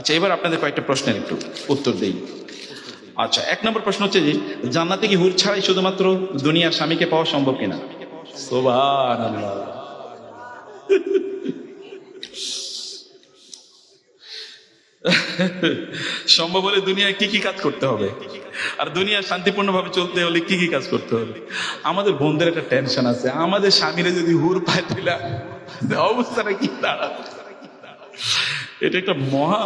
আচ্ছা এবার আপনাদের কয়েকটা প্রশ্নের একটু উত্তর দেই। আচ্ছা এক নম্বর প্রশ্ন হচ্ছে যে, জান্নাতে কি হুর ছাড়াই শুধুমাত্র দুনিয়ার স্বামীকে পাওয়া সম্ভব কিনা? সম্ভব হলে দুনিয়ায় কি কি কাজ করতে হবে? আর দুনিয়া শান্তিপূর্ণভাবে চলতে হলে কি কি কাজ করতে হবে? আমাদের বোনদের একটা টেনশন আছে। আমাদের স্বামীরা যদি হুর পায় তাহলে অবস্থাটা কি দাঁড়াবে? এটা একটা মহা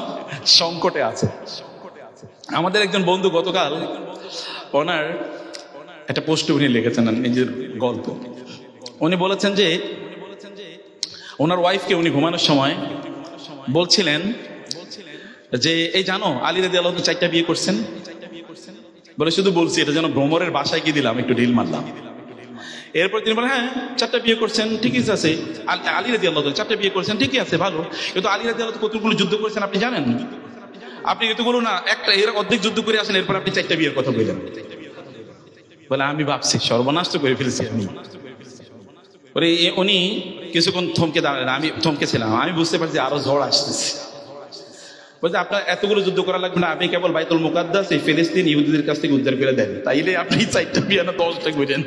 সংকটে আছে। আমাদের একজন বন্ধু গতকাল ওনার একটা পোস্টে উনি লিখেছেন নিজের গল্প। উনি বলেছেন যে, ওনার ওয়াইফকে উনি ঘুমানোর সময় বলছিলেন যে, এই জানো, আলী রাদি আল্লাহ চারটা বিয়ে করছেন। বলে, শুধু বলছি, এটা যেন ভ্রমরের বাসায় গিয়ে দিলাম, একটু ঢিল মারলাম। এরপর তিনি বলেন হ্যাঁ চারটা বিয়ে করছেন, ঠিকই আছে। আল- রাজি আল্লাহ চারটা বিয়ে করছেন, ঠিকই আছে, ভালো। কিন্তু আলী রাজি আল্লাহ কতগুলো যুদ্ধ করেছেন আপনি জানেন? আপনি এতগুলো না, একটা এর অর্ধেক যুদ্ধ করে আসেন, এরপর আপনি চারটা বিয়ের কথা বললেন। বলে, আমি ভাবছি, সর্বনাশ তো করে ফেলেছি আমি। ওরে উনি কিছুক্ষণ থমকে দাঁড়ালেন, আমি থমকে ছিলাম, আমি বুঝতে পারছি আরও ঝড় আসতেছে। বলছে, আপনার এতগুলো যুদ্ধ করা লাগবে না, আপনি কেবল বাইতুল মুকাদ্দাস, এই ফিলিস্তিন ইহুদিদের কাছ থেকে উদ্ধার করে দেন। তাইলে আপনি চারটা বিয়ে না, দশটা করেন।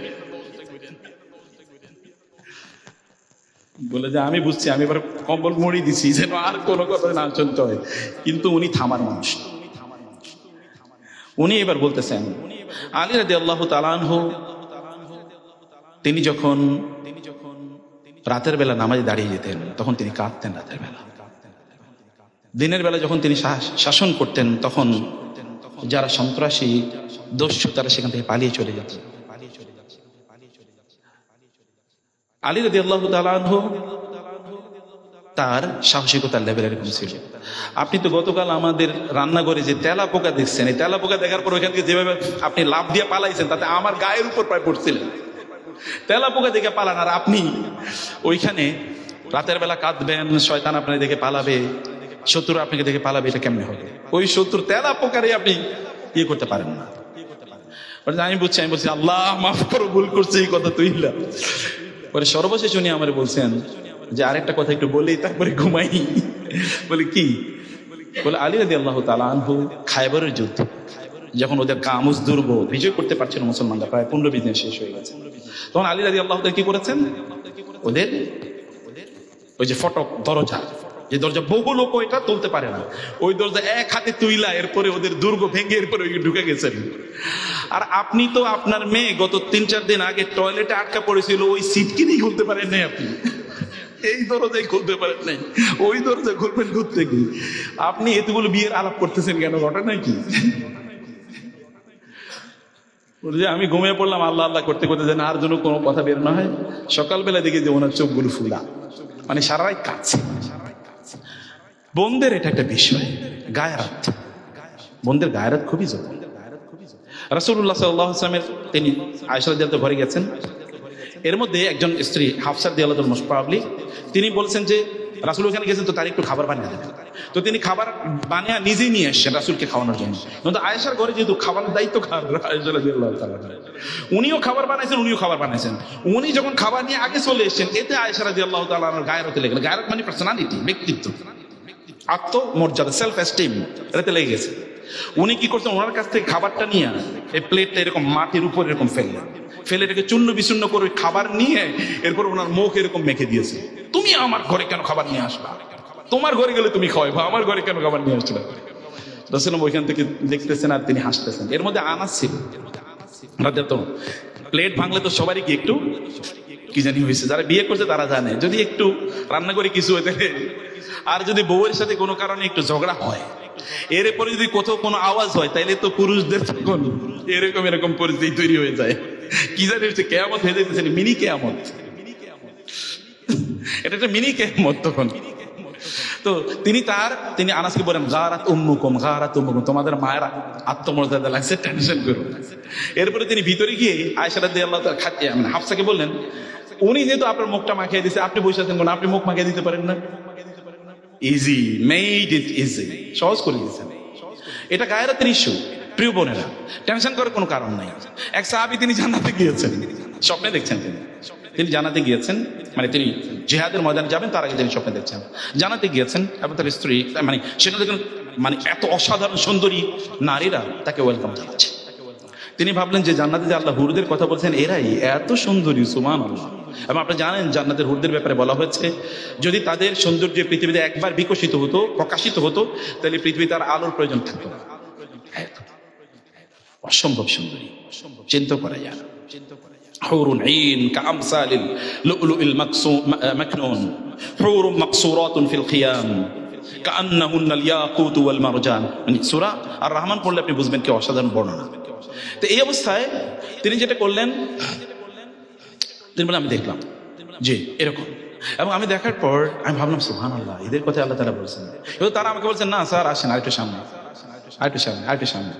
বলে যে, আমি বুঝছি, আমি এবার কম্বল মুড়ি দিছি, যেন আর কোনো কথা না শুনতে হয়। কিন্তু উনি থামার মানুষ। উনি এবার বলতেছেন, আলী রাদি আল্লাহ তালানহ তিনি যখন তিনি যখন রাতের বেলা নামাজে দাঁড়িয়ে যেতেন, তখন তিনি কাঁদতেন রাতের বেলা। দিনের বেলা যখন তিনি শাসন করতেন, তখন যারা সন্ত্রাসী দস্যু তারা সেখান থেকে পালিয়ে চলে যেত। আলী রাদি আল্লাহ তালানহ তার সাহসিকতার লেভেল এরকম ছিল। আপনি তো গতকাল আমাদের রান্নাঘরে যে তেলা পোকা দেখছেন, এই তেলা পোকা দেখার পর ওইখান থেকে যেভাবে আপনি লাভ দিয়ে পালাইছেন, তাতে আমার গায়ের উপর প্রায় পড়ছিলেন। তেলা পোকা দেখে পালান, আর আপনি ওইখানে রাতের বেলা কাঁদবেন, শয়তান আপনাকে দেখে পালাবে, শত্রু আপনাকে দেখে পালাবে, এটা কেমনে হবে? ওই শত্রু তেলা পোকারে আপনি ইয়ে করতে পারেন না। আমি বুঝছি আমি বলছি, আল্লাহ মাফ করো, ভুল করছে, এই কথা তুই পরে সর্বশেষ উনি আমার বলছেন যে আরেকটা কথা একটু বলেই তারপরে ঘুমাই। বলে, কি? বলে, আলী রাজি আল্লাহ তালু খাইবারের যুদ্ধ। যখন ওদের কামুজ দুর্গ বিজয় করতে পারছিল মুসলমানরা, প্রায় পনেরো বিশ দিন শেষ হয়ে গেছে। তখন আলী রাজি আল্লাহ কি করেছেন? ওদের ওই যে ফটক দরজা যে দরজা বহু লোক এটা তুলতে পারে না। ওই দরজা এক হাতে তুইলা, এরপরে ওদের দুর্গ ভেঙে এরপরে ওই ঢুকে গেছেন। আর আপনি তো আপনার মেয়ে, গত তিন চার দিন আগে টয়লেটে আটকা পড়েছিল, ওই সিট কিনেই খুলতে পারেন নাই আপনি। এই দরজাই খুলতে পারেন নাই। ওই দরজা খুলবেন ঘুরতে কি আপনি এতগুলো বিয়ের আলাপ করতেছেন কেন? ঘটনা কি? আমি ঘুমিয়ে পড়লাম, আল্লাহ আল্লাহ করতে করতে যেন আর জন্য কোনো কথা বের না হয়। সকালবেলা দেখি যে ওনার চোখগুলো ফুলা। মানে সারা রাত কাঁদছে। বোনদের এটা একটা বিষয়, গায়রাত। বোনদের গায়রাত খুবই জরুরি রাসুল্লাহ সাল্লাহ আসলামের তিনি আয়সরাদ ঘরে গেছেন। এর মধ্যে একজন স্ত্রী হাফসার দিয়াল মোস্ট তিনি বলছেন যে রাসুল ওখানে গেছেন তো তার একটু খাবার বানিয়ে দেবেন তো তিনি খাবার বানিয়ে নিজেই নিয়ে এসছেন রাসুলকে খাওয়ানোর জন্য। কিন্তু আয়েশার ঘরে যেহেতু খাবারের দায়িত্ব। উনিও খাবার বানাইছেন, উনিও খাবার বানাইছেন। উনি যখন খাবার নিয়ে আগে চলে এসেছেন, এতে আয়েশা রাজি আল্লাহ তালার গায়রতে লেগে গেল। গায়রত মানে পার্সোনালিটি ব্যক্তিত্ব। আত্মমর্যাদা সেলফ এস্টিম এটাতে লেগে গেছে। উনি কি করছেন? ওনার কাছ থেকে খাবারটা নিয়ে এই প্লেটটা এরকম মাটির উপর এরকম ফেললেন। ফেলে এটাকে চূর্ণ বিচূর্ণ করে খাবার নিয়ে এরপর ওনার মুখ এরকম মেখে দিয়েছে। তুমি আমার ঘরে কেন খাবার নিয়ে আসবা? তোমার ঘরে গেলে তুমি খাওয়াইবা আমার ঘরে কেন খাবার নিয়ে আসলে রসুলাম ওইখান থেকে দেখতেছেন আর তিনি হাসতেছেন। এর মধ্যে আনাস ছিল। তো প্লেট ভাঙলে তো সবারই কি একটু? কি জানি হয়েছে, যারা বিয়ে করছে তারা জানে। যদি একটু রান্না করে কিছু হয়ে থাকে, আর যদি বউয়ের সাথে কোনো কারণে একটু ঝগড়া হয় এরপরে যদি কোথাও কোনো আওয়াজ হয়, তাইলে তো পুরুষদের তখন এরকম এরকম পরিস্থিতি তৈরি হয়ে যায়। কি জানি হচ্ছে কেয়ামত হয়ে যাইতেছে মিনি কেয়ামত। এটা একটা মিনি কেয়ামত তখন। তো তিনি তার, তিনি আনাসকে বলেন, গারাত উম্মুকুম গারাত উম্মুকুম। তোমাদের মায়ের আত্মমর্যাদা লাগছে টেনশন করো। এরপরে তিনি ভিতরে গিয়ে আয়সারা দিয়ে আল্লাহ তাআলা খাচ্ছে মানে হাফসাকে বললেন, উনি যেহেতু আপনার মুখটা মাখিয়ে দিছে, আপনি বসে আছেন কেন? আপনি মুখ মাখিয়ে দিতে পারেন না? ইজি মেড ইট ইজি সহজ করে দিয়েছেন। এটা গায়েরাতের ইস্যু প্রিয় বোনেরা টেনশন করার কোনো কারণ নাই। এক সাহাবি তিনি জানাতে গিয়েছেন। স্বপ্নে দেখছেন তিনি। তিনি জানাতে গিয়েছেন মানে তিনি জেহাদের ময়দানে যাবেন, তার আগে তিনি স্বপ্নে দেখছেন। জানাতে গিয়েছেন, এবং তার স্ত্রী মানে সেটা দেখুন মানে এত অসাধারণ, সুন্দরী নারীরা তাকে ওয়েলকাম জানাচ্ছে। তিনি ভাবলেন যে জান্নাতে যে আল্লাহ হুরুদের কথা বলছেন, এরাই এত সুন্দরী সুমান এবং আপনি জানেন, জান্নাতের হুরদের ব্যাপারে বলা হয়েছে, যদি তাদের সৌন্দর্য পৃথিবীতে একবার বিকশিত হতো, প্রকাশিত হতো, তাহলে পৃথিবীতে আর আলোর প্রয়োজন থাকতো। অসম্ভব সুন্দরী চিন্তা করা যায় না حور عين كأمثال اللؤلؤ المكسو- م- مكنون حور مقصورات في الخيام كأنهن الياقوت والمرجان মানে সূরা আর রহমান পড়লে আপনি বুঝবেন কি অসাধারণ বর্ণনা তো এই অবস্থায় তিনি যেটা করলেন তিনি বলে আমি দেখলাম জি এরকম এবং আমি দেখার পর আমি ভাবলাম সুহান আল্লাহ এদের কথা আল্লাহ তারা বলছেন এবং তারা আমাকে বলছেন না স্যার আসেন আরেকটু সামনে আরেকটু সামনে আরেকটু সামনে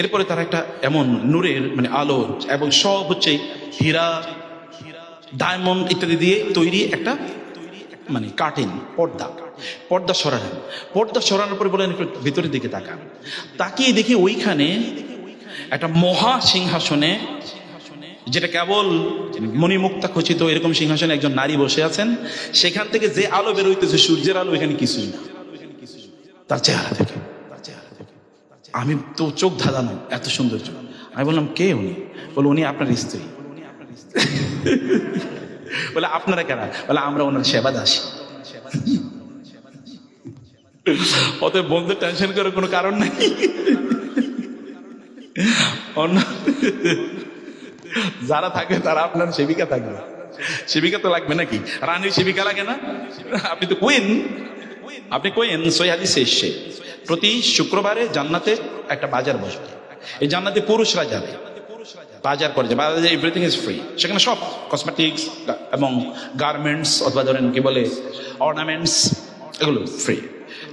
এরপরে তারা একটা এমন নূরের মানে আলো এবং সব হচ্ছে হীরা ডায়মন্ড ইত্যাদি দিয়ে তৈরি একটা মানে কাটিং পর্দা। পর্দা সরালেন। পর্দা সরানোর পরে বলেন একটু ভিতরের দিকে তাকান। তাকিয়ে দেখি ওইখানে একটা মহা সিংহাসনে, যেটা কেবল মণিমুক্তা খচিত এরকম সিংহাসনে একজন নারী বসে আছেন, সেখান থেকে যে আলো বেরোইতেছে সূর্যের আলো এখানে কিছুই না। তার চেহারা থেকে আমি তো চোখ ধাঁধানো, এত সৌন্দর্য। আমি বললাম, কে উনি? বলে, উনি আপনার স্ত্রী। বলে, আপনারা কেন বলে, আমরা ওনার সেবা দাসী অতএব বন্ধু টেনশন করার কোনো কারণ নেই। অন্য যারা থাকে, তারা আপনার সেবিকা থাকবে। সেবিকা তো লাগবে নাকি? রানীর সেবিকা লাগে না? আপনি তো কুইন আপনি কোয়েন সৈহাদিসে এসছে। প্রতি শুক্রবারে জান্নাতে একটা বাজার বসবে। এই জান্নাতে পুরুষরা যাবে। বাজার করে যাবে। বাজারে এভরিথিং ইজ ফ্রি সেখানে সব কসমেটিক্স এবং গার্মেন্টস অথবা ধরেন কি বলে অর্নামেন্টস এগুলো ফ্রি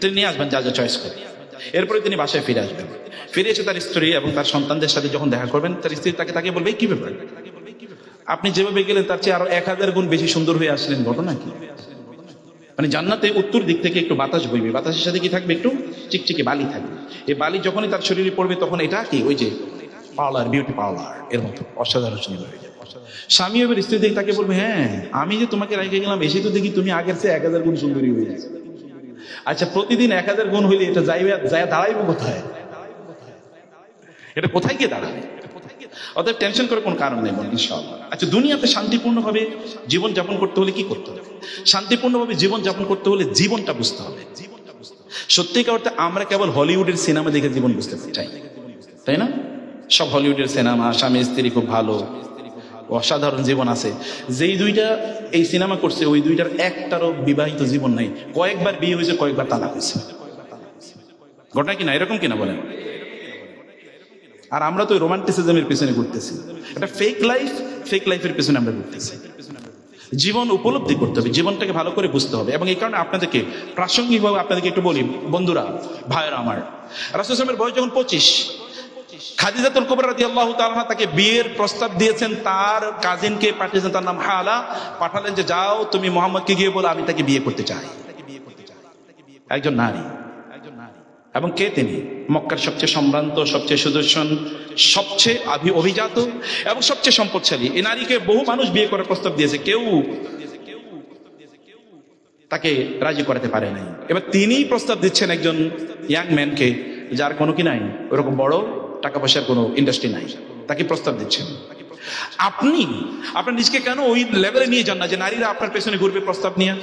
তিনি নিয়ে আসবেন, যা যা চয়েস করে এরপরে তিনি বাসায় ফিরে আসবেন। ফিরে এসে তার স্ত্রী এবং তার সন্তানদের সাথে যখন দেখা করবেন, তার স্ত্রী তাকে তাকে বলবে, "এই কি ব্যাপার? আপনি যেভাবে গেলেন, তার চেয়ে আরও এক হাজার গুণ বেশি সুন্দর হয়ে আসলেন ঘটনা কি? মানে জান্নাতে উত্তর দিক থেকে একটু বাতাস বইবে। বাতাসের সাথে কি থাকবে? একটু চিকচিকে বালি থাকবে। এই বালি যখনই তার শরীরে পড়বে, তখন এটা কি? ওই যে পার্লার বিউটি পার্লার এর মতো অসাধারণ হয়ে স্বামী এবার স্ত্রী দিকে তাকে বলবে হ্যাঁ আমি যে তোমাকে রেখে গেলাম, এসে তো দেখি তুমি আগের চেয়ে এক হাজার গুণ সুন্দরী হয়ে গেছে। আচ্ছা প্রতিদিন এক হাজার গুণ হইলে এটা যাইবে যায় দাঁড়াইবো কোথায়? এটা কোথায় গিয়ে দাঁড়াবে? অতএব টেনশন করে কোনো কারণ নেই ইনশাআল্লাহ। আচ্ছা দুনিয়াতে শান্তিপূর্ণভাবে জীবন যাপন করতে হলে কি করতে হবে? শান্তিপূর্ণভাবে জীবন যাপন করতে হলে জীবনটা বুঝতে হবে। সত্যিকার অর্থে আমরা কেবল হলিউডের সিনেমা দেখে জীবন বুঝতে চাই তাই না? সব হলিউডের সিনেমা, স্বামী, স্ত্রী খুব ভালো, অসাধারণ জীবন আছে। যেই দুইটা এই সিনেমা করছে, ওই দুইটার একটারও বিবাহিত জীবন নাই। কয়েকবার বিয়ে হয়েছে, কয়েকবার তালাক হয়েছে। ঘটনা কিনা এরকম কিনা বলেন? আর আমরা তো রোমান্টিসিজমের পিছনে ঘুরতেছি। একটা ফেক লাইফ ফেক লাইফের পিছনে আমরা ঘুরতেছি। জীবন উপলব্ধি করতে হবে, জীবনটাকে ভালো করে বুঝতে হবে। এবং এই কারণে আপনাদেরকে প্রাসঙ্গিকভাবে আপনাদেরকে একটু বলি, বন্ধুরা, ভাইয়েরা আমার রাসুলের বয়স যখন পঁচিশ, খাদিজাতুল কুবরা রাদিয়াল্লাহু তাআলা তাকে বিয়ের প্রস্তাব দিয়েছেন, তার কাজিনকে পাঠিয়েছেন, তার নাম হালা। পাঠালেন যে, যাও, তুমি মোহাম্মদকে গিয়ে বলো, আমি তাকে বিয়ে করতে চাই। একজন নারী। এবং কে তিনি? মক্কার সবচেয়ে সম্ভ্রান্ত, সবচেয়ে সুদর্শন, সবচেয়ে অভিজাত এবং সবচেয়ে সম্পদশালী। এই নারীকে বহু মানুষ বিয়ে করার প্রস্তাব দিয়েছে। কেউ তাকে রাজি করাতে পারে নাই। এবার তিনিই প্রস্তাব দিচ্ছেন একজন ইয়াং ম্যানকে, যার কোনো কি নাই? ওরকম বড় টাকা পয়সার কোনো ইন্ডাস্ট্রি নাই। তাকে প্রস্তাব দিচ্ছেন। আপনি আপনার নিজকে কেন ওই লেভেলে নিয়ে যান না যে নারীরা আপনার পেছনে ঘুরবে প্রস্তাব নিয়ে?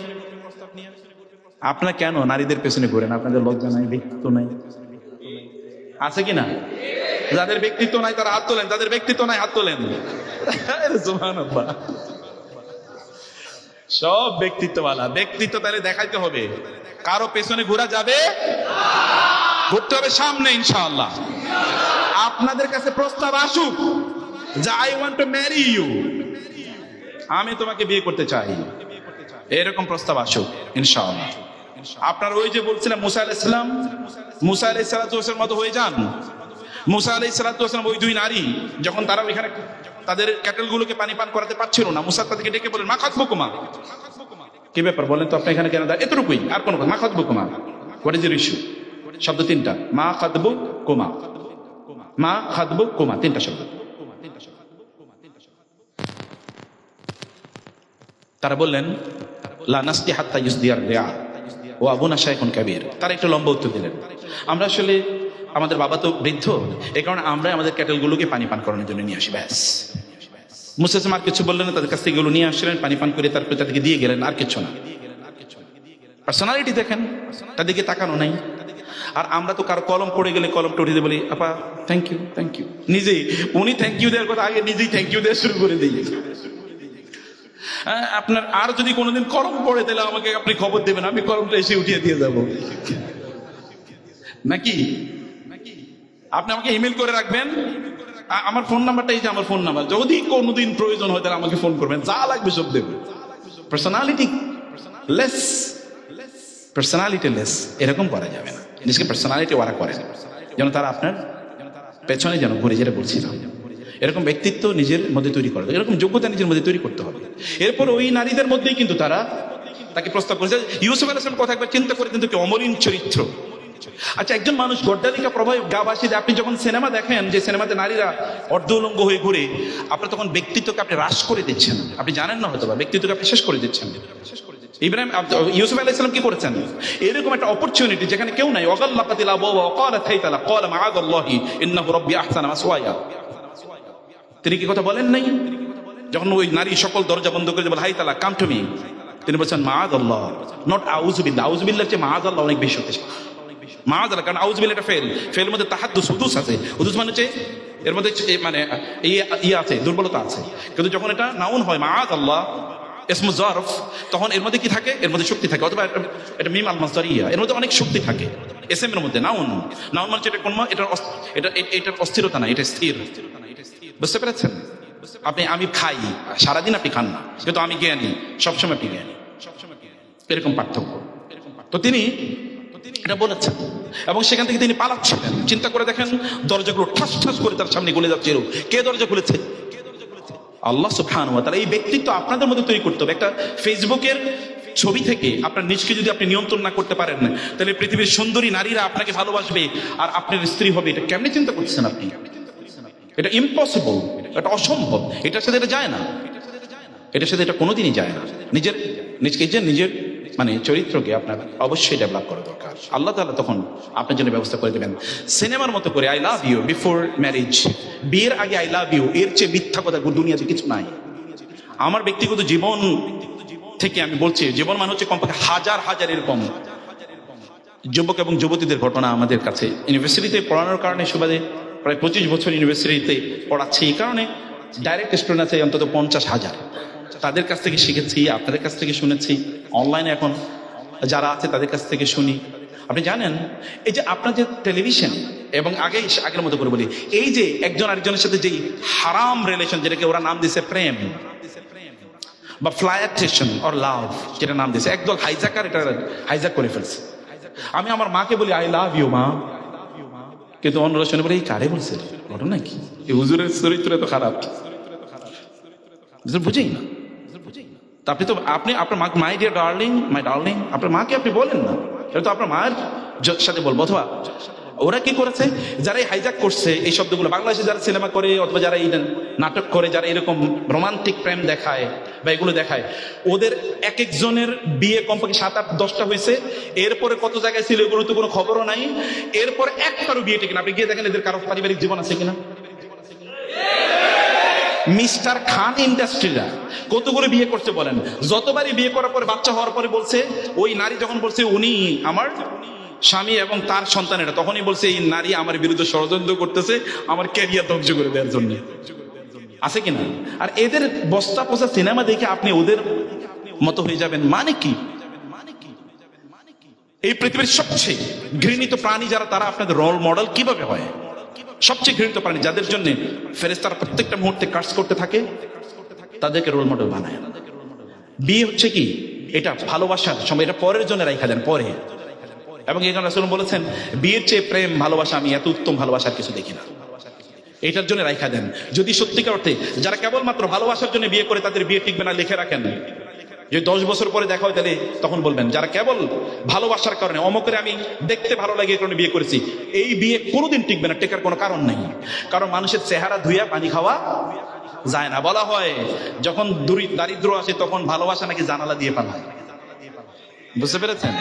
আপনারা কেন নারীদের পেছনে ঘুরেন আপনাদের লজ্জা নাই, ব্যক্তিত্ব নাই। আছে কি না? যাদের ব্যক্তিত্ব নাই, তারা হাত তোলেন। যাদের ব্যক্তিত্ব নাই, হাত তোলেন। সব ব্যক্তিত্বওয়ালা। ব্যক্তিত্ব তাহলে দেখাইতে হবে। কারও পেছনে ঘোরা যাবে? ঘুরতে হবে সামনে, ইনশাআল্লাহ। আপনাদের কাছে প্রস্তাব আসুক যে I want to marry you আমি তোমাকে বিয়ে করতে চাই। এরকম প্রস্তাব আসুক, ইনশাআল্লাহ। আপনার ওই যে বলছিলাম মুসা ইসলাম মুসা ইসলামের মতো হয়ে যান। মুসা ওই দুই নারী, যখন তারা ওইখানে তাদের পানি পান করাতে পারছিল না, মুসা তাদেরকে ডেকে বলেন কি ব্যাপার বলেন তো, আপনি এখানে কেন দাঁড়িয়ে? এতটুকুই, আর কোনো মা কুমা ইস্যু শব্দ তিনটা। মা খাতবো কোমা মা খাতবো কোমা তিনটা শব্দ। তারা বললেন লানাস্তি হাত্তা ইউসদিয়ার রেয়া। ও আবুনা শাইখুন কাবির। তারা একটু লম্বা উত্তর দিলেন। আমরা আসলে আমাদের বাবা তো বৃদ্ধ এই কারণে আমরা আমাদের ক্যাটেলগুলোকে পানি পান করানোর জন্য নিয়ে আসি ব্যাস। মুস্তাসিম আর কিছু বললেন তাদের কাছ থেকে নিয়ে আসলেন পানি পান করে তারপরে তাদেরকে দিয়ে গেলেন আর কিছু না। পার্সোনালিটি দেখেন তাদেরকে তাকানো নাই। আর আমরা তো কারও কলম পড়ে গেলে কলমটা উঠে দিয়ে বলি আপা থ্যাংক ইউ থ্যাংক ইউ নিজেই উনি থ্যাংক ইউ দেওয়ার কথা আগে নিজেই থ্যাংক ইউ দেওয়া শুরু করে হ্যাঁ, আপনার আর যদি কোনোদিন কলম পড়ে, তাহলে আমাকে আপনি খবর দেবেন, আমি কলমটা এসে উঠিয়ে দিয়ে যাব। নাকি? আপনি আমাকে ইমেল করে রাখবেন? আমার ফোন নাম্বারটা এই যে আমার ফোন নাম্বার যদি কোনোদিন প্রয়োজন হয়, তাহলে আমাকে ফোন করবেন। যা লাগবে সব দেবেন। পার্সোনালিটি লেস পার্সোনালিটি লেস এরকম করা যাবে না। নিজকে পার্সোনালিটি ওরা করে। যেন তারা আপনার পেছনে যেন ঘুরে যেটা বলছিলাম এরকম ব্যক্তিত্ব নিজের মধ্যে তৈরি করা। এরকম যোগ্যতা নিজের মধ্যে তৈরি করতে হবে। এরপর ওই নারীদের মধ্যেই কিন্তু তারা তাকে প্রস্তাব করেছে। ইউসুফ আলাইসলাম কথা একবার চিন্তা করে কিন্তু কি অমলিন চরিত্র। আচ্ছা একজন মানুষ গড্ডালিকা প্রভাবে গা ভাসিয়ে আপনি যখন সিনেমা দেখেন, যে সিনেমাতে নারীরা অর্ধ উলঙ্গ হয়ে ঘুরে, আপনার তখন ব্যক্তিত্বকে আপনি হ্রাস করে দিচ্ছেন। আপনি জানেন না হয়তো বা ব্যক্তিত্বকে আপনি শেষ করে দিচ্ছেন। ইব্রাহিম ইউসুফ আলাইহিস কি করেছেন? এরকম একটা অপরচুনিটি যেখানে কেউ নাই। অগাল্লাকাতিল আবু ওয়া ক্বালা থাইতালা ক্বালা মাআদাল্লাহি ইন্নাহু রাব্বি আহসানা মাসওয়ায়া। তিনি কি কথা বলেন নাই? যখন ওই নারী সকল দরজা বন্ধ করে বলে, হাই তালা, কাম টু মি তিনি বলছেন মাআদ আল্লাহ নট আউজবিল্লাহ আউজবিল্লাহ চেয়ে মাআদ আল্লাহ অনেক বেশি হতে মাআদ আল্লাহ কারণ আউজবিল্লাহ এটা ফেল। ফেলের মধ্যে তাহাদ্দুস, হুদুস আছে। হুদুস মানে হচ্ছে, এর মধ্যে মানে ইয়ে আছে, দুর্বলতা আছে। কিন্তু যখন এটা নাউন হয় মাআদ আল্লাহ ইসমু জারফ, তখন এর মধ্যে কি থাকে? এর মধ্যে শক্তি থাকে। অথবা এটা- এটা মিম আল মাসদারিয়া এর মধ্যে অনেক শক্তি থাকে। এস এম এর মধ্যে, নাউন। নাউন মানে এটা কোন, এটা এ- এটার অস্থিরতা না এটা স্থির। বুঝতে পেরেছেন? আপনি, আমি খাই, সারাদিন আপনি খান না, কিন্তু আমি জ্ঞানী, সবসময় আপনি জ্ঞানী। এরকম পার্থক্য। তো তিনি এটা বলেছেন, এবং সেখান থেকে তিনি পালাচ্ছিলেন। চিন্তা করে দেখেন, দরজাগুলো ঠাস ঠাস করে তার সামনে গলে যাচ্ছিল কে দরজা খুলেছে? আল্লাহ ওয়া তাআলা, এই ব্যক্তিত্ব আপনাদের মধ্যে তৈরি করতে হবে। একটা ফেসবুকের ছবি থেকে আপনার নিজকে যদি আপনি নিয়ন্ত্রণ না করতে পারেন, তাহলে পৃথিবীর সুন্দরী নারীরা আপনাকে ভালোবাসবে, আর আপনার স্ত্রী হবে। এটা কেমনি চিন্তা করছেন আপনি? এটা ইম্পসিবল এটা অসম্ভব এটার সাথে এটা যায় না এটার সাথে এটা কোনোদিনই যায় না। নিজের, নিজকে যে নিজের মানে চরিত্রকে আপনার অবশ্যই ডেভেলপ করা দরকার। আল্লাহ তাআলা তখন আপনার জন্য ব্যবস্থা করে দেবেন। সিনেমার মতো করে I love you before marriage বিয়ের আগে আই লাভ ইউ এর চেয়ে মিথ্যা কথা দুনিয়াতে কিছু নাই। আমার ব্যক্তিগত জীবন থেকে আমি বলছি, জীবন মানে হচ্ছে কমপক্ষে হাজার হাজার এরকম। যুবক এবং যুবতীদের ঘটনা আমাদের কাছে। ইউনিভার্সিটিতে পড়ানোর কারণে সুবাদে প্রায় পঁচিশ বছর ইউনিভার্সিটিতে পড়াচ্ছি। এই কারণে ডাইরেক্ট স্টুডেন্ট আছে অন্তত পঞ্চাশ হাজার। তাদের কাছ থেকে শিখেছি, আপনাদের কাছ থেকে শুনেছি অনলাইনে এখন যারা আছে তাদের কাছ থেকে শুনি। আপনি জানেন, এই যে আপনার যে টেলিভিশন এবং আগেই আগের মতো করে বলি, এই যে একজন আরেকজনের সাথে যেই হারাম রিলেশন যেটাকে ওরা নাম দিছে প্রেম, বা ফ্লায়াটেশন অর লাভ যেটা নাম দিয়েছে, একদল হাইজাকার এটা হাইজাক করে ফেলছে। আমি আমার মাকে বলি আই লাভ ইউ মা। কিন্তু অন্যরা শুনে বলে এই কারে বলছে? ঘটনা কি? এই হুজুরের চরিত্র এত খারাপ? বুঝেই না। তা আপনি তো আপনি আপনার মা my dear darling my darling আপনার মাকে আপনি বলেন না। এটা তো আপনার মায়ের সাথে বলব অথবা ওরা কি করেছে? যারা হাইজাক করছে, এই শব্দগুলো বাংলাদেশে যারা সিনেমা করে অথবা যারা এই নাটক করে, যারা এরকম রোমান্টিক প্রেম দেখায় বা এগুলো দেখায়, ওদের এক একজনের বিয়ে কমপক্ষে সাত আট দশটা হয়েছে। এরপরে কত জায়গায় ছিল এগুলো তো কোনো খবরও নাই। এরপরে একটারও বিয়ে ঠিক না। আপনি গিয়ে দেখেন এদের কারও পারিবারিক জীবন আছে কিনা? মিস্টার খান ইন্ডাস্ট্রিরা কতগুলো বিয়ে করছে বলেন? যতবারই বিয়ে করার পরে বাচ্চা হওয়ার পরে বলছে, ওই নারী যখন বলছে, উনি আমার স্বামী এবং তার সন্তানেরা তখনই বলছে, এই নারী আমার বিরুদ্ধে ষড়যন্ত্র করতেছে, আমার ক্যারিয়ার ধ্বংস করে দেওয়ার জন্য। আছে কিনা আর এদের বস্তা পোষা সিনেমা দেখে আপনি ওদের মতো হয়ে যাবেন মানে কি? এই পৃথিবীর সবচেয়ে ঘৃণিত প্রাণী যারা, তারা আপনাদের রোল মডেল কীভাবে হয়? সবচেয়ে ঘৃণিত প্রাণী যাদের জন্য ফেরেস্তারা প্রত্যেকটা মুহূর্তে কাজ করতে থাকে, তাদেরকে রোল মডেল বানায়। বিয়ে হচ্ছে কি? এটা ভালোবাসার সময়, এটা পরের জন্য রাখা দেন, পরে। এবং এই রাসূল বলেছেন বিয়ের চেয়ে প্রেম, ভালোবাসা আমি এত উত্তম ভালোবাসার কিছু দেখি না। এটার জন্য রাইখা দেন। যদি সত্যিকার অর্থে যারা কেবলমাত্র ভালোবাসার জন্য বিয়ে করে তাদের বিয়ে টিকবে না, লিখে রাখেন। যদি দশ বছর পরে দেখা হয়, তাহলে তখন বলবেন, যারা কেবল ভালোবাসার কারণে, অমকের আমি দেখতে ভালো লাগে, এই কারণে বিয়ে করেছি, এই বিয়ে কোনোদিন টিকবে না। টেকার কোনো কারণ নেই। কারণ মানুষের চেহারা ধুইয়া পানি খাওয়া যায় না। বলা হয়, যখন দরিদ্র আসে, তখন ভালোবাসা নাকি জানালা দিয়ে পালায় বুঝতে পেরেছেন?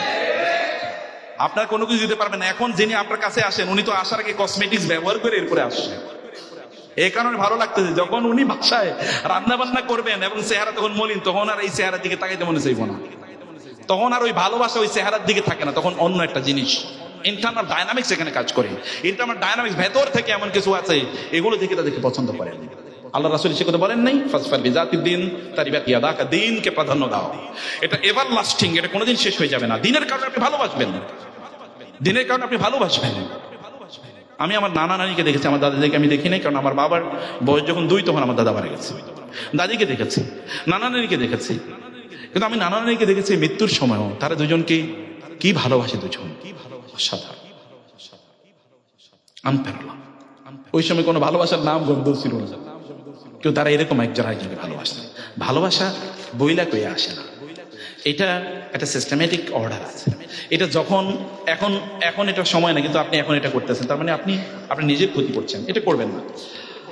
আপনার কোনো কিছু দিতে পারবেন না। এখন যিনি আপনার কাছে আসেন, উনি তো আসার আগে কসমেটিক্স ব্যবহার করে এরপরে আসছে। এই কারণে ভালো লাগতেছে, যখন উনি বাসায় রান্না বান্না করবেন এবং চেহারা তখন মলিন, তখন আর এই চেহারার দিকে তাকাইতে মনে চাইব না। তখন আর ওই ভালোবাসা ওই চেহারার দিকে থাকে না, তখন অন্য একটা জিনিস। ইন্টারনাল ডায়নামিক্স এখানে কাজ করে। ইন্টারনাল ডায়নামিক্স ভেতর থেকে এমন কিছু আছে, এগুলো দেখে তাদেরকে পছন্দ করেন আল্লাহ রাসুল সে কথা বলেন নাই, ফাসফার বিজাতির দিন তার দিনকে প্রাধান্য দাও। এটা এভার লাস্টিং এটা কোনোদিন শেষ হয়ে যাবে না। দিনের কারণে আপনি ভালোবাসবেন দিনের কারণে আপনি ভালোবাসবেন। আমি আমার নানা নানিকে দেখেছি, আমার দাদাদেরকে আমি দেখি নাই, কারণ আমার বাবার বয়স যখন দুই, তখন আমার দাদা মারা গেছে। দাদিকে দেখেছি, নানা নানিকে দেখেছি। কিন্তু আমি নানা নানিকে দেখেছি মৃত্যুর সময়ও। তারা দুজনকে কি ভালোবাসে দুজন? কি ওই সময় কোনো ভালোবাসার নাম গন্ধ ছিল না। কেউ তারা এরকম একজন আরেকজনকে ভালোবাসে। ভালোবাসা বইলা কয়ে আসে না। এটা একটা সিস্টেমেটিক অর্ডার আছে। এটা যখন, এখন এখন এটা সময় না কিন্তু আপনি এখন এটা করতেছেন, তার মানে আপনি আপনি নিজের ক্ষতি করছেন। এটা করবেন না।